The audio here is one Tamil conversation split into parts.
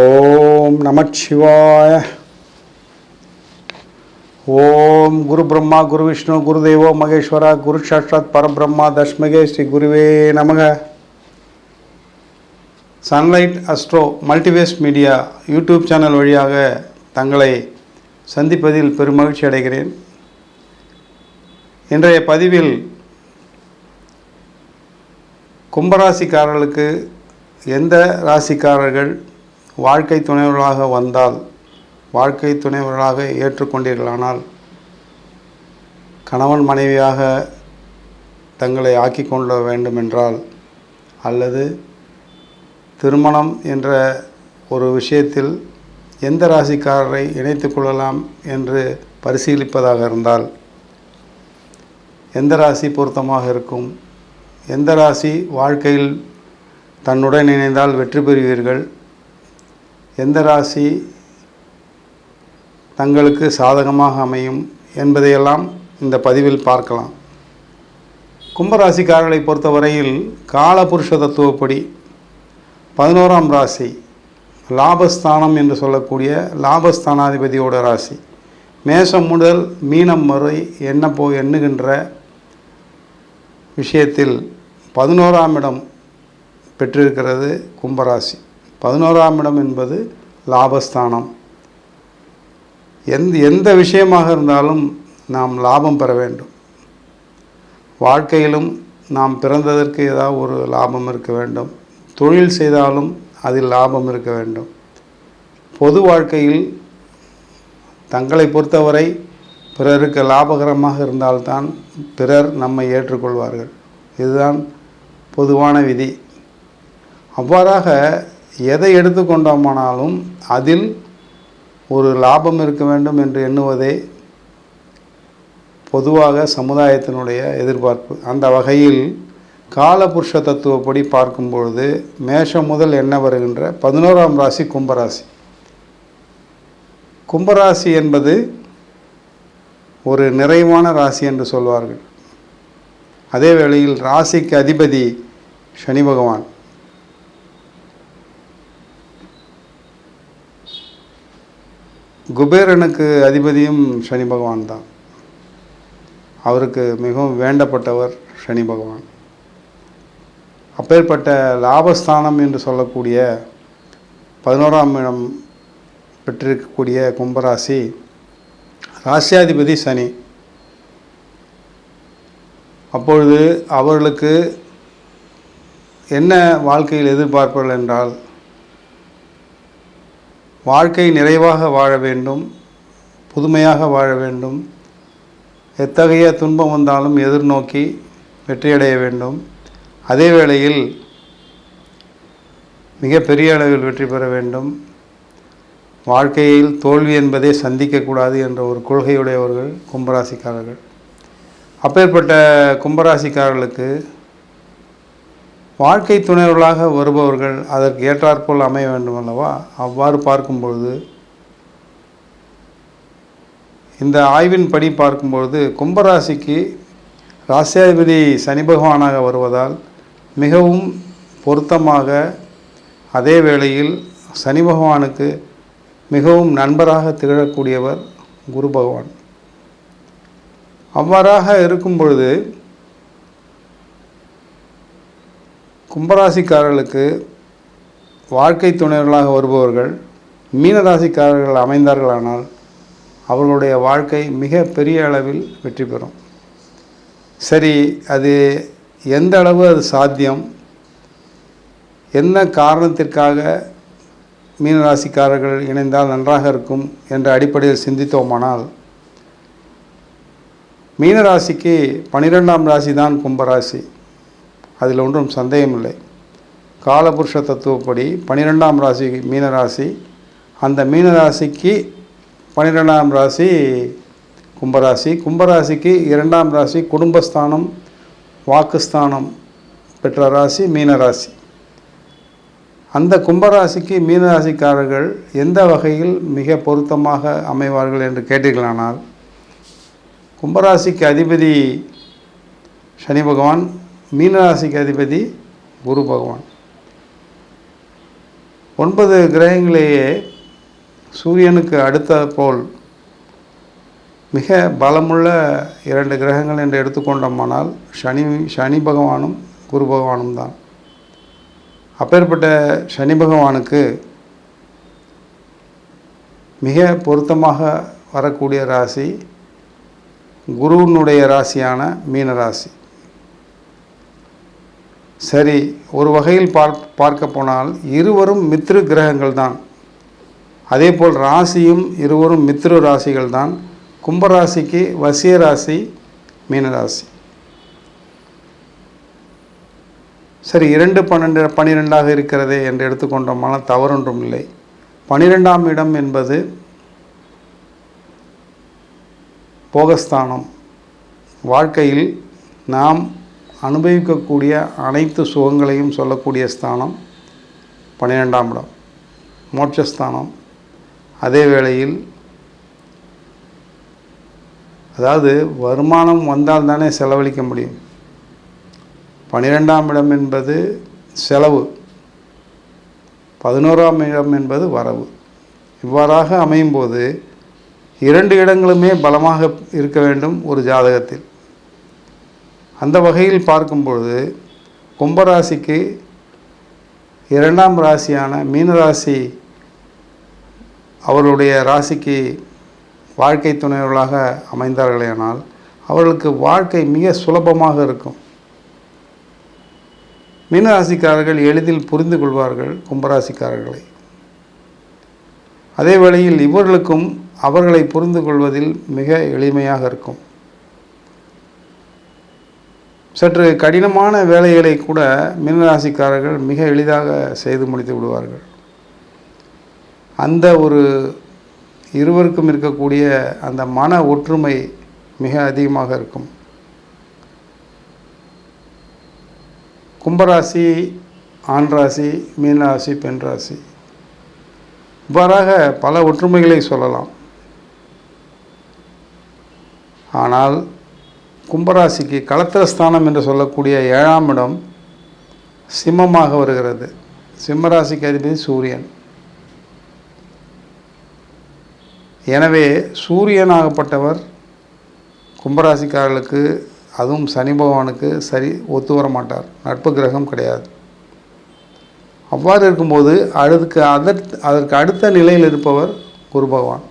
ஓம் நமச்சிவாய. ஓம் குரு பிரம்மா குரு விஷ்ணு குரு தெய்வோ மகேஸ்வரா குரு சாட்சாத் பரபிரம்மா தஷ்மகே ஸ்ரீ குருவே நமக. Sunlight Astro Multiverse Media YouTube channel வழியாக தங்களை சந்திப்பதில் பெருமகிழ்ச்சி அடைகிறேன். இன்றைய பதிவில் கும்பராசிக்காரர்களுக்கு எந்த ராசிக்காரர்கள் வாழ்க்கை துணைவர்களாக வந்தால் வாழ்க்கை துணைவர்களாக ஏற்றுக்கொண்டீர்களானால் கணவன் மனைவியாக தங்களை ஆக்கி கொள்ள வேண்டுமென்றால் அல்லது திருமணம் என்ற ஒரு விஷயத்தில் எந்த ராசிக்காரரை இணைத்து கொள்ளலாம் என்று பரிசீலிப்பதாக இருந்தால் எந்த ராசி பொருத்தமாக இருக்கும்? எந்த ராசி வாழ்க்கையில் தன்னுடன் இணைந்தால் வெற்றி பெறுவீர்கள்? எந்த ராசி தங்களுக்கு சாதகமாக அமையும் என்பதையெல்லாம் இந்த பதிவில் பார்க்கலாம். கும்பராசிக்காரர்களை பொறுத்தவரையில் காலபுருஷ தத்துவப்படி பதினோராம் ராசி லாபஸ்தானம் என்று சொல்லக்கூடிய லாபஸ்தானாதிபதியோட ராசி. மேஷம் முதல் மீனம் வரை என்ன போ எண்ணுகின்ற விஷயத்தில் பதினோராம் இடம் பெற்றிருக்கிறது கும்பராசி. பதினோராம் இடம் என்பது லாபஸ்தானம். எந்த எந்த விஷயமாக இருந்தாலும் நாம் லாபம் பெற வேண்டும். வாழ்க்கையிலும் நாம் பிறந்ததற்கு ஏதாவது ஒரு லாபம் இருக்க வேண்டும். தொழில் செய்தாலும் அதில் லாபம் இருக்க வேண்டும். பொது வாழ்க்கையில் தங்களை பொறுத்தவரை பிறருக்கு லாபகரமாக இருந்தால்தான் பிறர் நம்மை ஏற்றுக்கொள்வார்கள். இதுதான் பொதுவான விதி. அவ்வாறாக எதை எடுத்துக்கொண்டோமானாலும் அதில் ஒரு லாபம் இருக்க வேண்டும் என்று எண்ணுவதே பொதுவாக சமுதாயத்தினுடைய எதிர்பார்ப்பு. அந்த வகையில் காலபுருஷ தத்துவப்படி பார்க்கும்பொழுது மேஷம் முதல் என்ன வருகின்ற பதினோராம் ராசி கும்பராசி. கும்பராசி என்பது ஒரு நிறைவான ராசி என்று சொல்வார்கள். அதே வேளையில் ராசிக்கு அதிபதி சனி பகவான். குபேரனுக்கு அதிபதியும் சனி பகவான் தான். அவருக்கு மிகவும் வேண்டப்பட்டவர் சனி பகவான். அப்பேற்பட்ட லாபஸ்தானம் என்று சொல்லக்கூடிய பதினோராம் இடம் பெற்றிருக்கக்கூடிய கும்பராசி ராசியாதிபதி சனி. அப்பொழுது அவர்களுக்கு என்ன வாழ்க்கையில் எதிர்பார்ப்பார்கள் என்றால் வாழ்க்கை நிறைவாக வாழ வேண்டும் புதுமையாக வாழ வேண்டும். எத்தகைய துன்பம் வந்தாலும் எதிர்நோக்கி வெற்றியடைய வேண்டும். அதே வேளையில் மிக பெரிய அளவில் வெற்றி பெற வேண்டும். வாழ்க்கையில் தோல்வி என்பதை சந்திக்கக்கூடாது என்ற ஒரு கொள்கையுடையவர்கள் கும்பராசிக்காரர்கள். அப்பேற்பட்ட கும்பராசிக்காரர்களுக்கு வாழ்க்கை துணைவர்களாக வருபவர்கள் அதற்கு ஏற்றாற்போல் அமைய வேண்டும் அல்லவா? அவ்வாறு பார்க்கும்பொழுது இந்த ஆய்வின் படி பார்க்கும்பொழுது கும்பராசிக்கு ராசியாதிபதி சனி பகவானாக வருவதால் மிகவும் பொருத்தமாக அதே வேளையில் சனி பகவானுக்கு மிகவும் நண்பராக திகழக்கூடியவர் குரு பகவான். அவ்வாறாக இருக்கும் பொழுது கும்பராசிக்காரர்களுக்கு வாழ்க்கை துணைவர்களாக வருபவர்கள் மீனராசிக்காரர்கள் அமைந்தார்களானால் அவர்களுடைய வாழ்க்கை மிக பெரிய அளவில் வெற்றி பெறும். சரி அது எந்த அளவு அது சாத்தியம்? என்ன காரணத்திற்காக மீனராசிக்காரர்கள் இணைந்தால் நன்றாக இருக்கும் என்ற அடிப்படையில் சிந்தித்தோமானால் மீனராசிக்கு பனிரெண்டாம் ராசி தான் கும்பராசி. அதில் ஒன்றும் சந்தேகமில்லை. காலபுருஷ தத்துவப்படி பனிரெண்டாம் ராசி மீனராசி அந்த மீனராசிக்கு பனிரெண்டாம் ராசி கும்பராசி. கும்பராசிக்கு இரண்டாம் ராசி குடும்பஸ்தானம் வாக்குஸ்தானம் பெற்ற ராசி மீனராசி அந்த கும்பராசிக்கு மீனராசிக்காரர்கள் எந்த வகையில் மிக பொருத்தமாக அமைவார்கள் என்று கேட்டீர்களானால் கும்பராசிக்கு அதிபதி சனி பகவான் மீனராசிக்கு அதிபதி குரு பகவான். ஒன்பது கிரகங்களையே சூரியனுக்கு அடுத்த போல் மிக பலமுள்ள இரண்டு கிரகங்கள் என்று எடுத்துக்கொண்டோமானால் சனி சனி பகவானும் குரு பகவானும் தான். அப்பேற்பட்ட சனி பகவானுக்கு மிக பொருத்தமாக வரக்கூடிய ராசி குருவினுடைய ராசியான மீன ராசி சரி ஒரு வகையில் பார் பார்க்க போனால் இருவரும் மித்ரு கிரகங்கள் தான். அதேபோல் ராசியும் இருவரும் மித்ரு ராசிகள் தான். கும்பராசிக்கு வசிய ராசி மீனராசி சரி இரண்டு பன்னெண்டு பன்னிரெண்டாக இருக்கிறதே என்று எடுத்துக்கொண்டோமானால் தவறொன்றும் இல்லை. பனிரெண்டாம் இடம் என்பது போகஸ்தானம். வாழ்க்கையில் நாம் அனுபவிக்கக்கூடிய அனைத்து சுகங்களையும் சொல்லக்கூடிய ஸ்தானம் பன்னிரெண்டாம் இடம். மோட்சஸ்தானம். அதே வேளையில் அதாவது வருமானம் வந்தால் தானே செலவழிக்க முடியும். பன்னிரெண்டாம் இடம் என்பது செலவு. பதினோராம் இடம் என்பது வரவு. இவ்வாறாக அமையும்போது இரண்டு இடங்களுமே பலமாக இருக்க வேண்டும் ஒரு ஜாதகத்தில். அந்த வகையில் பார்க்கும்பொழுது கும்பராசிக்கு இரண்டாம் ராசியான மீனராசி அவர்களுடைய ராசிக்கு வாழ்க்கை துணைவர்களாக அமைந்தார்களேனால் அவர்களுக்கு வாழ்க்கை மிக சுலபமாக இருக்கும். மீனராசிக்காரர்கள் எளிதில் புரிந்து கொள்வார்கள் கும்பராசிக்காரர்களை. அதே வேளையில் இவர்களுக்கும் அவர்களை புரிந்து கொள்வதில் மிக எளிமையாக இருக்கும். சற்று கடினமான வேலைகளை கூட மீனராசிக்காரர்கள் மிக எளிதாக செய்து முடித்து விடுவார்கள். அந்த ஒரு இருவருக்கும் இருக்கக்கூடிய அந்த மன ஒற்றுமை மிக அதிகமாக இருக்கும். கும்பராசி ஆண் ராசி பெண்ராசி. பெண் ராசி இவ்வாறாக பல ஒற்றுமைகளை சொல்லலாம். ஆனால் கும்பராசிக்கு களத்திரஸ்தானம் என்று சொல்லக்கூடிய ஏழாம் இடம் சிம்மமாக வருகிறது. சிம்மராசிக்கு அதிபதி சூரியன். எனவே சூரியனாகப்பட்டவர் கும்பராசிக்காரர்களுக்கு அதுவும் சனி பகவானுக்கு சரி ஒத்து வர மாட்டார். நட்பு கிரகம் கிடையாது. அவ்வாறு இருக்கும்போது அதுக்கு அதற் அதற்கு அடுத்த நிலையில் இருப்பவர் குரு பகவான்.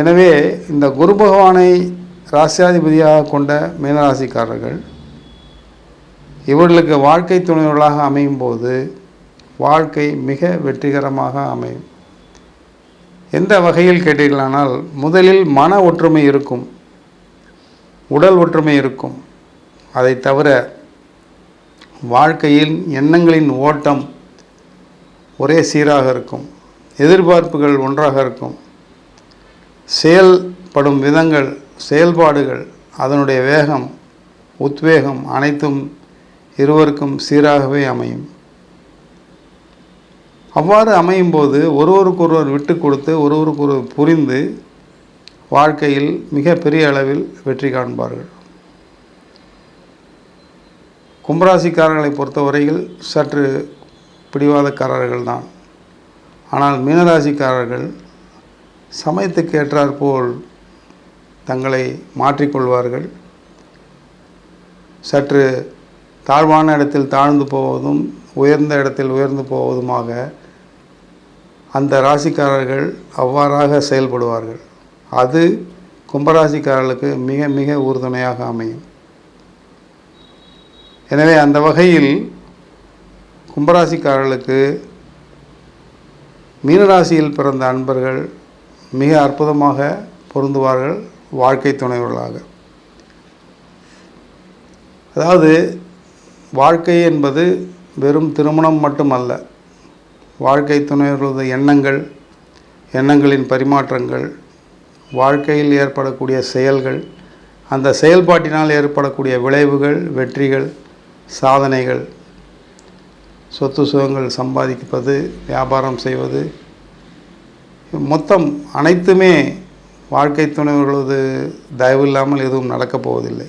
எனவே இந்த குரு பகவானை ராசியாதிபதியாக கொண்ட மீனராசிக்காரர்கள் இவர்களுக்கு வாழ்க்கை துணைவர்களாக அமையும் போது வாழ்க்கை மிக வெற்றிகரமாக அமையும். எந்த வகையில் கேட்டீர்களானால் முதலில் மன ஒற்றுமை இருக்கும் உடல் ஒற்றுமை இருக்கும். அதை தவிர வாழ்க்கையில் எண்ணங்களின் ஓட்டம் ஒரே சீராக இருக்கும் எதிர்பார்ப்புகள் ஒன்றாக இருக்கும். செயல்படும் விதங்கள் செயல்பாடுகள் அதனுடைய வேகம் உத்வேகம் அனைத்தும் இருவருக்கும் சீராகவே அமையும். அவ்வாறு அமையும் போது ஒருவருக்கொருவர் விட்டு கொடுத்து ஒருவருக்கொருவர் புரிந்து வாழ்க்கையில் மிக பெரிய அளவில் வெற்றி காண்பார்கள். கும்பராசிக்காரர்களை பொறுத்தவரையில் சற்று பிடிவாதக்காரர்கள் தான். ஆனால் மீனராசிக்காரர்கள் சமயத்துக்கு ஏற்றாற்போல் தங்களை மாற்றிக்கொள்வார்கள். சற்று தாழ்வான இடத்தில் தாழ்ந்து போவதும் உயர்ந்த இடத்தில் உயர்ந்து போவதுமாக அந்த ராசிக்காரர்கள் அவ்வாறாக செயல்படுவார்கள். அது கும்பராசிக்காரர்களுக்கு மிக மிக உறுதுணையாக அமையும். எனவே அந்த வகையில் கும்பராசிக்காரர்களுக்கு மீனராசியில் பிறந்த அன்பர்கள் மிக அற்புதமாக பொருந்துவார்கள். வாழ்க்கை துணைவர்களாக. அதாவது வாழ்க்கை என்பது வெறும் திருமணம் மட்டுமல்ல. வாழ்க்கை துணைவர்களது எண்ணங்கள் எண்ணங்களின் பரிமாற்றங்கள் வாழ்க்கையில் ஏற்படக்கூடிய செயல்கள் அந்த செயல்பாட்டினால் ஏற்படக்கூடிய விளைவுகள் வெற்றிகள் சாதனைகள் சொத்து சுகங்கள் சம்பாதிப்பது வியாபாரம் செய்வது மொத்தம் அனைத்துமே வாழ்க்கை துணைவர்களது தயவு இல்லாமல் எதுவும் நடக்கப் போவதில்லை.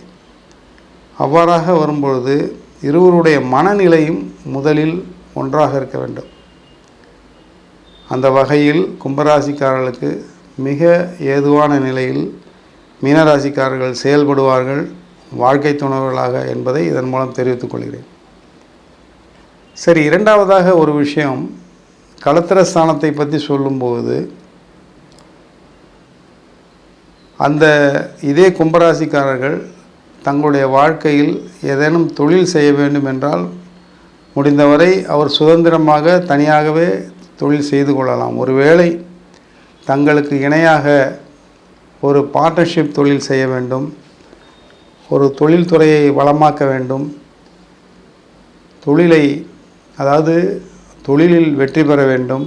அவ்வாறாக வரும்பொழுது இருவருடைய மனநிலையும் முதலில் ஒன்றாக இருக்க வேண்டும். அந்த வகையில் கும்பராசிக்காரர்களுக்கு மிக ஏதுவான நிலையில் மீனராசிக்காரர்கள் செயல்படுவார்கள் வாழ்க்கை துணவர்களாக என்பதை இதன் மூலம் தெரிவித்துக் கொள்கிறேன். சரி இரண்டாவதாக ஒரு விஷயம் களத்திர ஸ்தானத்தை பற்றி சொல்லும்போது அந்த இதே கும்பராசிக்காரர்கள் தங்களுடைய வாழ்க்கையில் ஏதேனும் தொழில் செய்ய வேண்டும் என்றால் முடிந்தவரை அவர் சுதந்திரமாக தனியாகவே தொழில் செய்து கொள்ளலாம். ஒருவேளை தங்களுக்கு இணையாக ஒரு பார்ட்னர்ஷிப் தொழில் செய்ய வேண்டும் ஒரு தொழில்துறையை வளமாக்க வேண்டும் தொழிலை அதாவது தொழிலில் வெற்றி பெற வேண்டும்.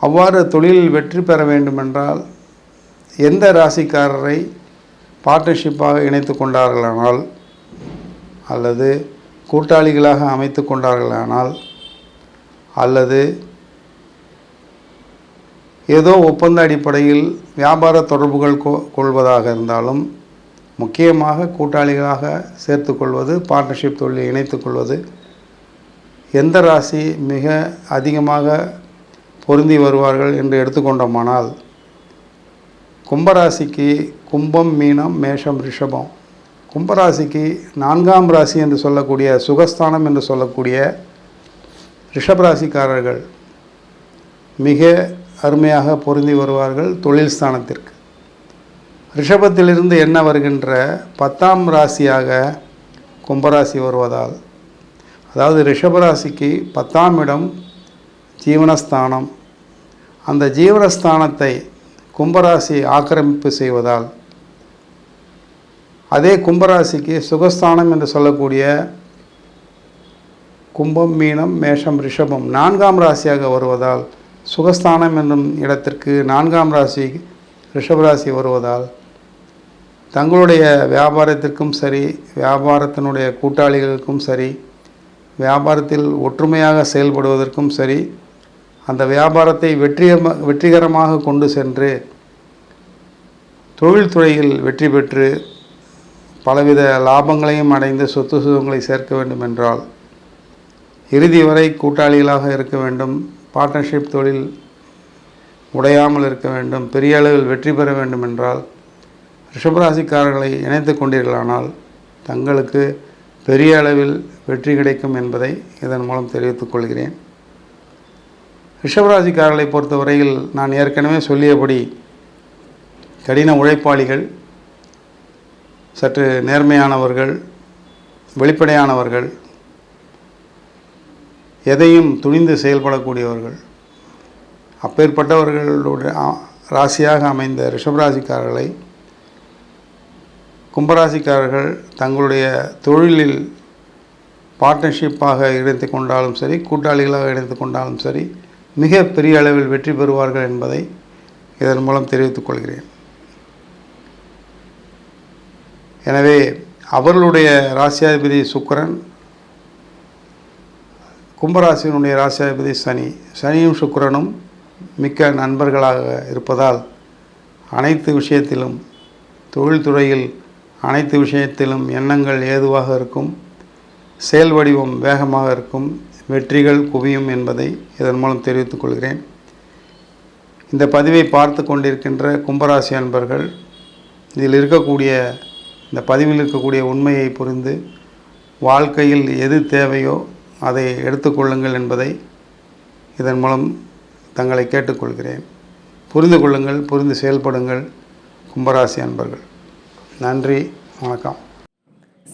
அவ்வாறு தொழிலில் வெற்றி பெற வேண்டுமென்றால் எந்த ராசிக்காரரை பார்ட்னர்ஷிப்பாக இணைத்து கொண்டார்களானால் அல்லது கூட்டாளிகளாக அமைத்து கொண்டார்களானால் அல்லது ஏதோ ஒப்பந்த அடிப்படையில் வியாபார தொடர்புகள் கொ கொள்வதாக இருந்தாலும் முக்கியமாக கூட்டாளிகளாக சேர்த்துக்கொள்வது பார்ட்னர்ஷிப் தொழிலை இணைத்துக்கொள்வது எந்த ராசி மிக அதிகமாக பொருந்தி வருவார்கள் என்று எடுத்துக்கொண்டோமானால் கும்பராசிக்கு கும்பம் மீனம் மேஷம் ரிஷபம். கும்பராசிக்கு நான்காம் ராசி என்று சொல்லக்கூடிய சுகஸ்தானம் என்று சொல்லக்கூடிய ரிஷபராசிக்காரர்கள் மிக அருமையாக பொருந்தி வருவார்கள் தொழில் ஸ்தானத்திற்கு. ரிஷபத்திலிருந்து என்ன வருகின்ற பத்தாம் ராசியாக கும்பராசி வருவதால் அதாவது ரிஷபராசிக்கு பத்தாம் இடம் ஜீவனஸ்தானம். அந்த ஜீவனஸ்தானத்தை கும்பராசி ஆக்கிரமிப்பு செய்வதால் அதே கும்பராசிக்கு சுகஸ்தானம் என்று சொல்லக்கூடிய கும்பம் மீனம் மேஷம் ரிஷபம் நான்காம் ராசியாக வருவதால் சுகஸ்தானம் என்னும் இடத்திற்கு நான்காம் ராசி ரிஷபராசி வருவதால் தங்களுடைய வியாபாரத்திற்கும் சரி வியாபாரத்தினுடைய கூட்டாளிகளுக்கும் சரி வியாபாரத்தில் ஒற்றுமையாக செயல்படுவதற்கும் சரி அந்த வியாபாரத்தை வெற்றிகரமா வெற்றிகரமாக கொண்டு சென்று தொழில்துறையில் வெற்றி பெற்று பலவித லாபங்களையும் அடைந்து சொத்து சுகங்களை சேர்க்க வேண்டும் என்றால் இறுதி வரை கூட்டாளிகளாக இருக்க வேண்டும் பார்ட்னர்ஷிப் தொழில் உடையாமல் இருக்க வேண்டும் பெரிய அளவில் வெற்றி பெற வேண்டும் என்றால் ரிஷபராசிக்காரர்களை இணைத்து கொண்டீர்களானால் தங்களுக்கு பெரிய அளவில் வெற்றி கிடைக்கும் என்பதை இதன் மூலம் தெரிவித்துக் கொள்கிறேன். ரிஷபராசிக்காரர்களை பொறுத்தவரையில் நான் ஏற்கனவே சொல்லியபடி கடின உழைப்பாளிகள் சற்று நேர்மையானவர்கள் வெளிப்படையானவர்கள் எதையும் துணிந்து செயல்படக்கூடியவர்கள். அப்பேற்பட்டவர்களுடைய ராசியாக அமைந்த ரிஷபராசிக்காரர்களை கும்பராசிக்காரர்கள் தங்களுடைய தொழிலில் பார்ட்னர்ஷிப்பாக இணைத்து கொண்டாலும் சரி கூட்டாளிகளாக இணைத்து கொண்டாலும் சரி மிக பெரிய அளவில் வெற்றி பெறுவார்கள் என்பதை இதன் மூலம் தெரிவித்துக் கொள்கிறேன். எனவே அவர்களுடைய ராசியாதிபதி சுக்கிரன் கும்பராசியினுடைய ராசியாதிபதி சனி. சனியும் சுக்கிரனும் மிக்க நண்பர்களாக இருப்பதால் அனைத்து விஷயத்திலும் தொழில்துறையில் அனைத்து விஷயத்திலும் எண்ணங்கள் ஏதுவாக இருக்கும் செயல் வடிவம் வேகமாக இருக்கும் வெற்றிகள் குவியும் என்பதை இதன் மூலம் தெரிவித்துக் கொள்கிறேன். இந்த பதிவை பார்த்து கொண்டிருக்கின்ற கும்பராசி அன்பர்கள் இதில் இருக்கக்கூடிய இந்த பதிவில் இருக்கக்கூடிய உண்மையை புரிந்து வாழ்க்கையில் எது தேவையோ அதை எடுத்துக்கொள்ளுங்கள் என்பதை இதன் மூலம் தங்களை கேட்டுக்கொள்கிறேன் புரிந்து கொள்ளுங்கள் புரிந்து செயல்படுங்கள் கும்பராசி அன்பர்கள். நன்றி வணக்கம்.